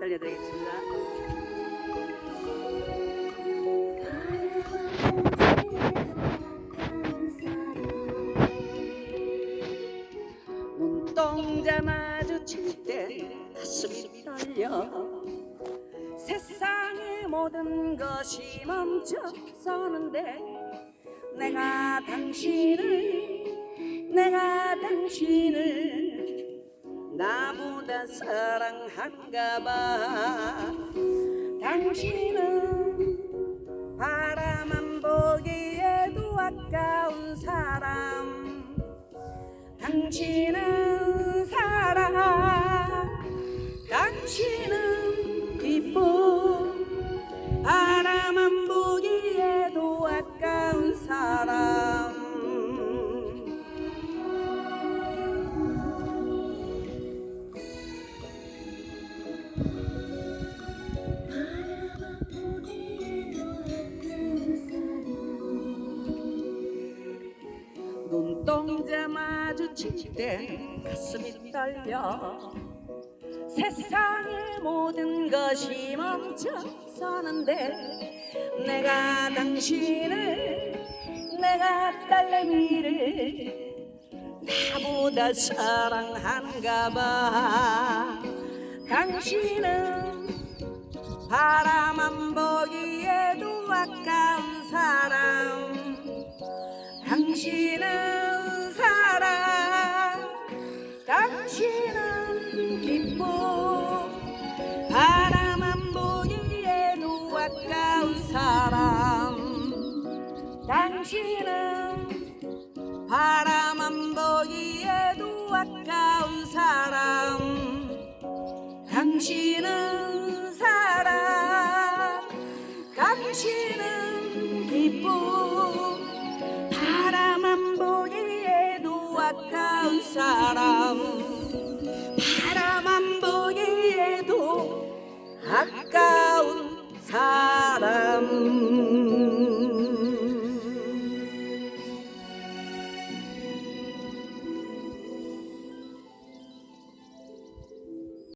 들려드리겠습니다. 눈동자 마주칠 때 가슴이 떨려 세상의 모든 것이 멈춰 서는데 내가 당신을 내가 당신을 나보다 사랑한가 봐. 당신은 바라만 보기에도 아까운 사람. 당신은 사랑 당신은 마주칠 때 가슴이 떨려. 세상의 모든 것이 멈춰 서는데 내가 당신을 내가 딸내미를 나보다 사랑한가 봐. 당신은 바라만 보기에도 아까운 사람. 당신은 당신은 바라만 보기에도 아까운 사람. 당신은 사랑 당신은 기쁨. 바라만 보기에도 아까운 사람. 바라만 보기에도 아까운